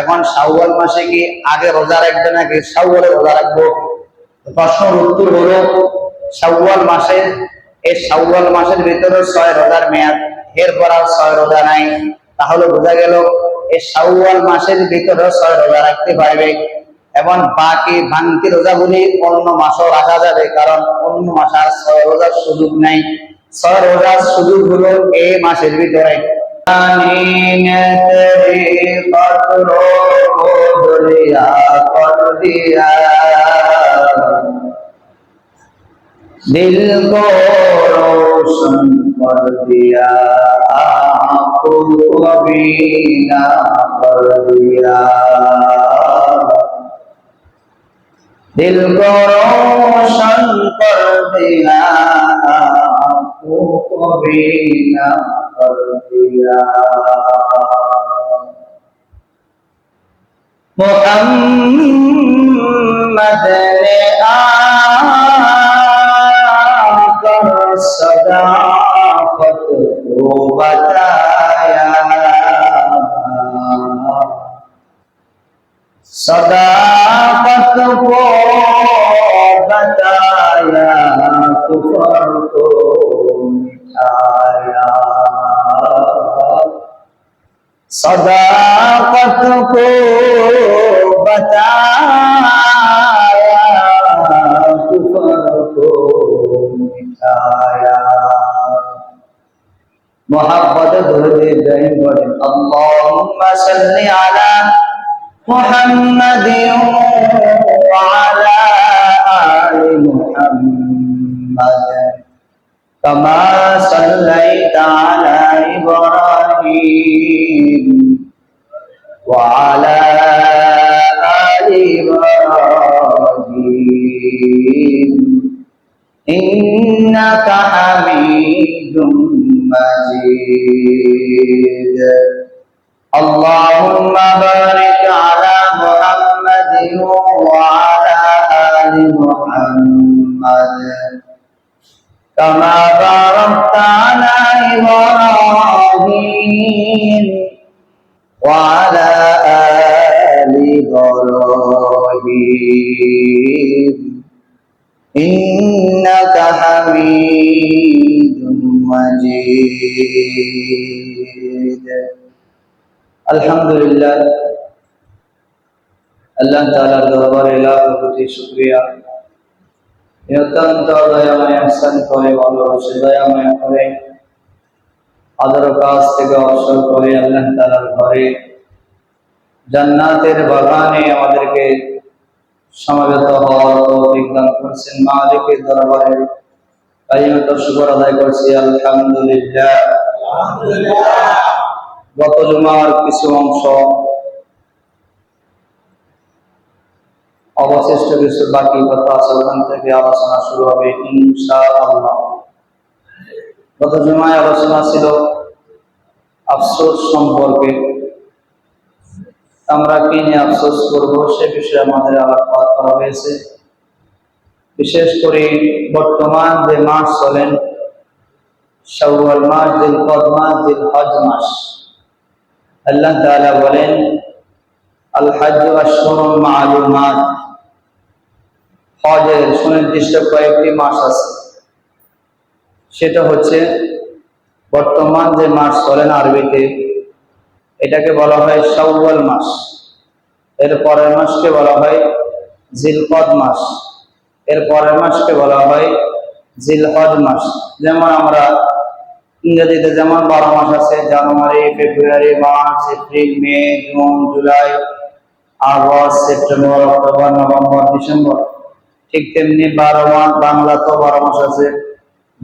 এখন শাওয়াল মাসে কি আগে রোজা রাখবে নাকি শাওয়ালে রোজা রাখব? প্রশ্নের উত্তর হলো, শাওয়াল মাসে, এই শাওয়াল মাসের ভিতরে ছয় রোজার মেয়াদ, এরপর আর ছয় রোজা নাই। তাহলে বোঝা গেল, এই শাওয়াল মাসের ভিতরে ছয় রোজা রাখতে পারবে। এবং বাকি ভাঙতি রোজাগুলি অন্য মাসও রাখা যাবে, কারণ অন্য মাস আর ছয় রোজার সুযোগ নাই। ছয় রোজার সুযোগ হলো এই মাসের ভিতরে। दिल को रोशन कर दिया आंखों को बीना कर दिया दिल को रोशन कर दिया مقبين قلبيا محمد صداقت کو بتایا کفر کو مٹایا محبت درد ابراہیم بولے اللهم صل على محمد وعلى آل محمد كما صليت على إبراهيم وعلى آل إبراهيم إنك وعلى آل إبراهيم إنك حميد مجيد الحمد لله আল্লাহ তাআলার দরবারে লাখ কোটি শুকরিয়া এ অত্যন্ত দয়াময় আহসান করে ভালোবাসে দয়াময় করে আদর কাছ থেকে অবসর করে আল্লাহ তাআলার ঘরে জান্নাতের বাগানে আমাদেরকে সমাবেত হওয়ার মালিকের দরবারে আদায় করছি। আলহামদুলিল্লাহ। গত জুমার কিছু অংশ, অবশিষ্ট কিছু বাকি কথা আছে, ওখান থেকে আলোচনা শুরু হবে ইনশাআল্লাহ। গত জুমায় আলোচনা ছিল আফসোস সম্পর্কে। আমরা কি নিয়ে আফসোস করব সে বিষয়ে আমাদের আলোকপাত করা হয়েছে। বিশেষ করে বর্তমান যে মাস চলেন, শাওয়াল মাস জিলকদ মাস জিলহজ মাস। আল্লাহ তাআলা বলেন আল হজ্জ আশহুরুম মালুমাত। হজের সুনির্দিষ্ট কয়েকটি মাস আছে। সেটা হচ্ছে বর্তমান যে মাস চলেন আরবিতে, এটাকে বলা হয় শাওয়াল মাস। এর পরের মাসকে বলা হয় জিলকদ মাস। এর পরের মাসকে বলা হয় জিলহজ মাস। যেমন আমরা ইংরেজিতে যেমন বারো মাস আছে, জানুয়ারি, ফেব্রুয়ারি, মার্চ, এপ্রিল, মে, June, July, August, September, October, November, December. ঠিক তেমনি বারো মাস বাংলা তো বারো মাস আছে।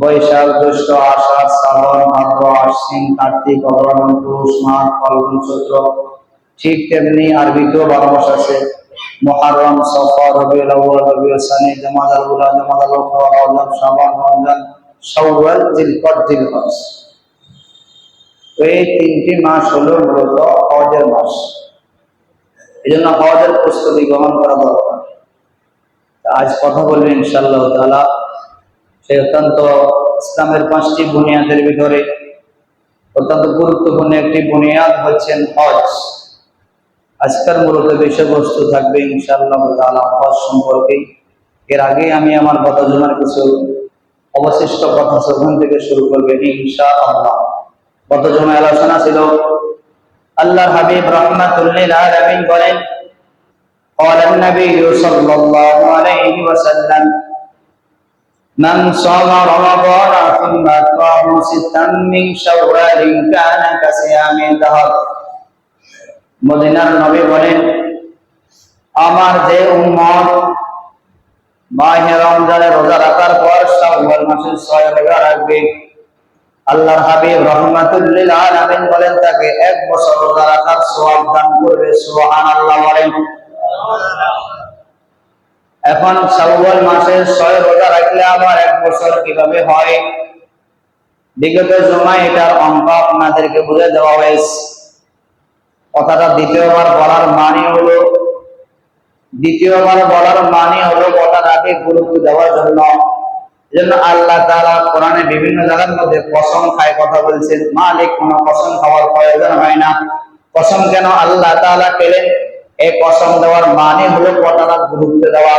বৈশাখ জ্যৈষ্ঠ, আষাঢ়, শ্রাবণ, ভাদ্র, আশ্বিন, কার্তিক অগ্রহণ মাঘ চৈত্র। ঠিক তেমনি আরবিতেও বারো মাস আছে। মুহাররম সফর আউয়াল সানি রমজান এই তিনটি মাস হলো মূলত হজের মাস। এই জন্য হজের প্রস্তুতি গ্রহণ করা দরকার। আজ কথা বলবেন ইনশাআল্লাহ তাআলা। সেই অত্যন্ত ইসলামের পাঁচটি বুনিয়াদের ভিতরে অত্যন্ত গুরুত্বপূর্ণ একটি বুনিয়াদ হচ্ছেন হজ আজকের মূলত বিষয়বস্তু থাকবে ইনশাআল্লাহ তাআলা হজ সম্পর্কে এর আগে আমি আমার গত জমার কিছু অবশিষ্ট কথা সেখান থেকে শুরু করবে ইনশাআল্লাহ গত জমায় আলোচনা ছিল আল্লাহ হাবিব রহমাতুল্লিল আলামিন বলেন قال النبي صلى الله عليه وسلم من صام رمضان ثم أتبعه ستا من شوال كان كصيام الدهر মদিনার নবী বলেন আমার যে উম্মত মাহে রমজানে রোজা রাখার পর শাওয়াল মাসের ছয় রোজা রাখবে আল্লাহর হাবিব রহমাতুল্লিল আলামিন বলেন তাকে এক বছর রোজা রাখার সওয়াব দান করবে সুবহানাল্লাহ বলেন এখন শাওয়াল মাসের ছয় রোজা রাখলে আমার এক বছর কীভাবে হয়? বিগত জমা এটার অঙ্ক আপনাদেরকে বুঝে দেওয়া হয়েছে। কথাটা দ্বিতীয়বার বলার মানে হলো, দ্বিতীয়বার বলার মানে হলো কথাটাকে গুরুত্ব দেওয়ার জন্য। জন্য আল্লাহ তাআলা কোরআনে বিভিন্ন জায়গার মধ্যে কসম খায় কথা বলছেন। মালিক কোনো কসম খাওয়ার প্রয়োজন হয় না। কসম কেন আল্লাহ তালা পেলেন এই কসম দেওয়ার মানে হলো কথাটা গুরুত্ব দেওয়া।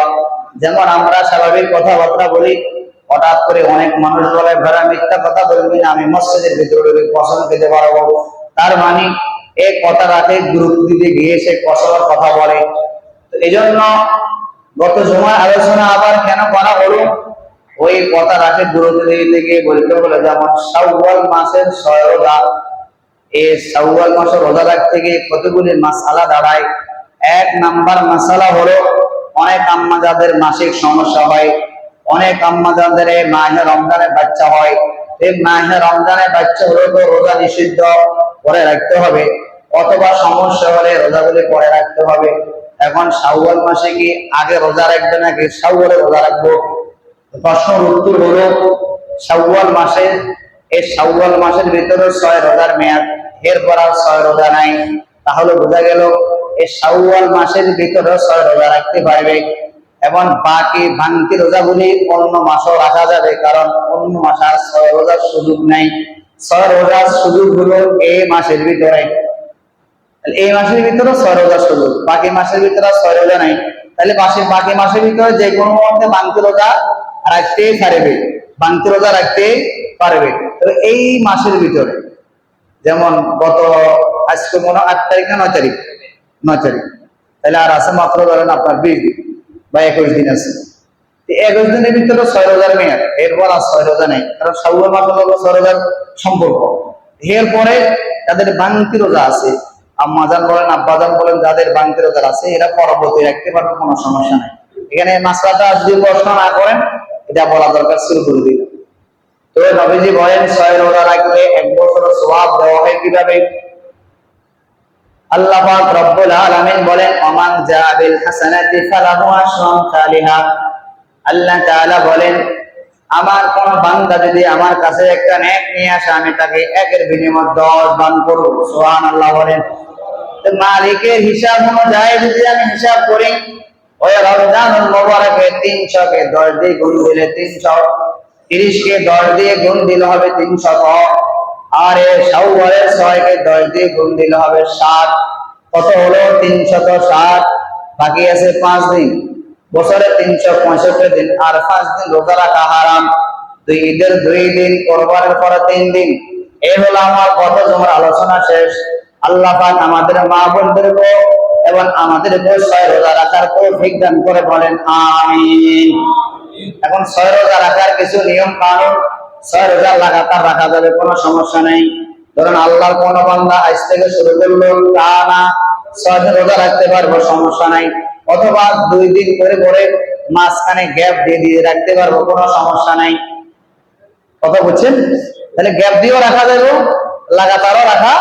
যেমন আমরা স্বাভাবিক কথাবার্তা বলি, হঠাৎ করে অনেক মানুষ বলে ভেড়া মিথ্যা কথা বলবি না, আমি মসজিদের ভিতরে কসম খেতে পারব। তার মানে এই কথাটাকে গুরুত্ব দিতে গিয়ে সে কসমের কথা বলে। এই জন্য গত সময় আলোচনা আবার কেন করা হলো? ওই কথা কথাটাকে গুরুত্ব দিতে গিয়ে বলতে হলো যেমন শাওয়াল মাসের রোজা। এই শাওয়াল মাসের রোজা রাখতে গিয়ে কতগুলি মাসালা দাঁড়ায়? এক নাম্বার মাসালা হলো, অনেক আম্মা যাদের মাসিক সমস্যা হয়, অনেক আম্মা যাদের এই মাহে রমজানের বাচ্চা হয়, এই মাহে রমজানের বাচ্চা হলে তো রোজা নিষিদ্ধ করে রাখতে হবে, অথবা সমস্যা হলে রোজাগুলি পরে রাখতে হবে। এখন শাওয়াল মাসে কি আগে রোজা রাখবে নাকি শাওয়ালে রোজা রাখব? প্রশ্নের উত্তর হলো, শাওয়াল মাসে, এই শাওয়াল মাসের ভিতরে ছয় রোজার মেয়াদ, এরপর আর ছয় রোজা নাই। তাহলে বোঝা গেল এই শাওয়াল মাসের ভিতরে ছয় রোজা রাখতে পারবে। এবং বাকি ভাঙতি রোজাগুলি অন্য মাসও রাখা যাবে, কারণ অন্য মাস আর ছয় রোজার সুযোগ নাই। ছয় রোজার সুযোগ হলো এই মাসের ভিতরে। এই মাসের ভিতরে ছয় রোজার সুযোগ, বাকি মাসের ভিতরে ছয় রোজা নাই। তাহলে বাকি বাকি মাসের ভিতরে যে কোনো মধ্যে বাংতি রোজা রাখতেই পারবে। বাংতি রোজা রাখতে পারবে। তবে এই মাসের ভিতরে, যেমন গত আজকে মনে আট তারিখ না নয় তারিখ? নয় তারিখ তাহলে আর আছে মাত্র ধরেন আপনার বিশ দিন বা একুশ দিন আছে। একুশ দিনের ভিতরে ছয় রোজার মেয়াদ, এরপর আর ছয় রোজা নেই। কারণ মাস হলো ছয় রোজার সম্পর্ক। এরপরে তাদের বাংতি রোজা আছে আম্মাজান বলেন আব্বাজান বলেন, যাদের বাংতি রোজা আছে, এরা পরবর্তী রাখতে পারবে, কোনো সমস্যা নাই। এখানে মাসলাটা যদি প্রশ্ন না করেন, এটা বলা দরকার, শুরু করে দিলাম। তো নবীজি বলেন, ছয় রোজা রাখলে এক বছর সওয়াব দেওয়া হয় কীভাবে? আল্লাহ রব্বুল আলামিন বলেন, ওমান জাবিল হাসানাতি ফালাহু আশরু আমসালিহা আল্লাহ তাআলা বলেন, আমার কোন বান্দা যদি আমার কাছে একটা নেক নিয়ে আসে, আমি তাকে একের বিনিময়ে দশ দান করব। সুবহানাল্লাহ বলেন। মালিকের হিসাব অনুযায়ী যদি আমি হিসাব করি, ওই রমজানুল মুবারকে 300 কে 10 দিয়ে গুণ দিলে 300 30 কে 10 দিয়ে গুণ দিলে হবে 300 আর এ শাওয়ালের 6 কে 10 দিয়ে গুণ দিলে হবে 60 কত হলো? 360 বাকি আছে 5 দিন। বছরে 365 দিন। আর 5 দিন রোজা রাখা হারাম। দুই ঈদের দুই দিন, কোরবানের পরে তিন দিন। এই হলো আমার কত জমার আলোচনা শেষ। আল্লাহ পাক আমাদের মা বোনদেরকে এবং আমাদের ছয় রোজা রাখার তৌফিক দান করে বলেন, আমিন। এখন ছয় রোজা রাখার কিছু নিয়ম কানুন ছয় রোজা লাগাতার রাখা যাবে, কোনো সমস্যা নেই। ধরুন, আল্লাহর কোন বান্দা আজ থেকে শুরু করল, তা না ছয় রোজা রাখতে পারব, সমস্যা নাই। অথবা দুই দিন করে করে মাঝখানে গ্যাপ দিয়ে দিয়ে রাখতে পারব, কোনো সমস্যা নাই। কথা বুঝছেন? তাহলে গ্যাপ দিয়েও রাখা যাবে, লাগাতারও রাখা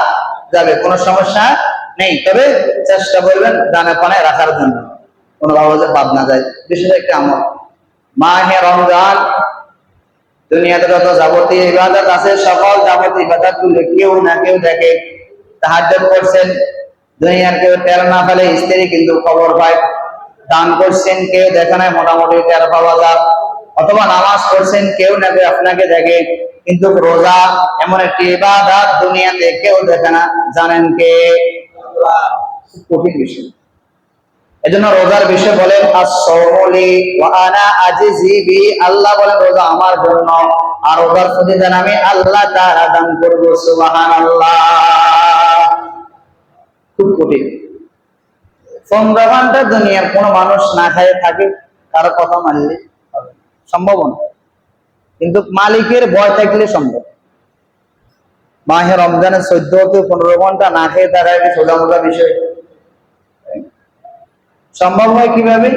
যাবে, কোনো সমস্যা নেই। তবে চেষ্টা করবেন ডানে পানে রাখার জন্য। কোনো ভাবে বাদ না যায়। বিশেষ একটা আমল। মাহে রমজান দুনিয়াতে যত যাবতীয় ইবাদত আছে, সকল যাবতীয় ইবাদতগুলো কেউ না কেউ দেখে তাহাজ্জুদ করছেন। দুনিয়ার কেউ টের না পেলে স্ত্রী কিন্তু খবর পায়। দান করছেন, কেউ দেখে না মোটামুটি টের পাওয়া যায়। অথবা নামাজ পড়ছেন, কেউ না কেউ আপনাকে দেখে। কিন্তু রোজা এমন একটি ইবাদত দুনিয়াতে কেউ দেখে না। জানেন কে? কঠিন বিষয়। এজন্য রোজার বিষয় বলেন আল্লাহ বলেন, রোজা আমার জন্য। আর রোজার প্রতিদান আমি আল্লাহ তাআলা দান করব, সুবহানাল্লাহ। খুব কঠিন। পনেরো দুনিয়ার কোন মানুষ না খায়, থাকে, কারও কথা মানলে সম্ভব না। কিন্তু মালিকের ভয় থাকলে সম্ভব। মাহে রমজানের চোদ্দ পনেরো ঘণ্টা না খেয়ে তারা সোজা মোজা বিষয় সম্ভব হয় কীভাবে?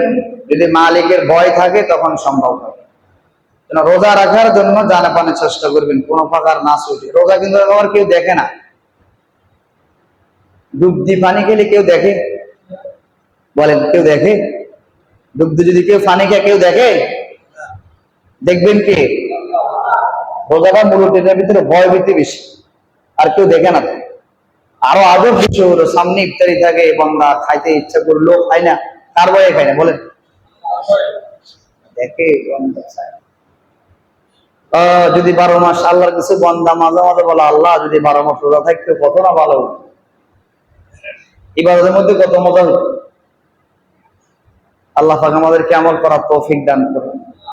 যদি মালিকের ভয় থাকে, তখন সম্ভব হয় রোজা রাখার জন্য জানা পানের চেষ্টা করবেন, কোনো প্রকার না ছুটি। রোজা কিন্তু আবার কেউ দেখে না। ডুব দি পানি খেলে কেউ দেখে? বলেন, কেউ দেখে? ডুব দিয়ে যদি কেউ পানি খেয়ে কেউ দেখে? দেখবেন কে? রোজাটা মূলত এটার ভিতরে ভয় ভীতি বেশি। আর কেউ দেখে না। আরও আদর বিষয় হলো, সামনে ইফতারি থাকে বন্দা খাইতে ইচ্ছা করল খাই না, কার ভয়ে খায় না, বলেন। দেখে যদি বারো মাস আল্লাহর কিছু বন্দা মাঝে মাঝে বলে, আল্লাহ, যদি বারো মাস রোজা থাকতো কত না ভালো হতো। ইবাদতের মধ্যে কত মজা হতো। আল্লাহ আমাদেরকে আমল করার তৌফিক দান করুন।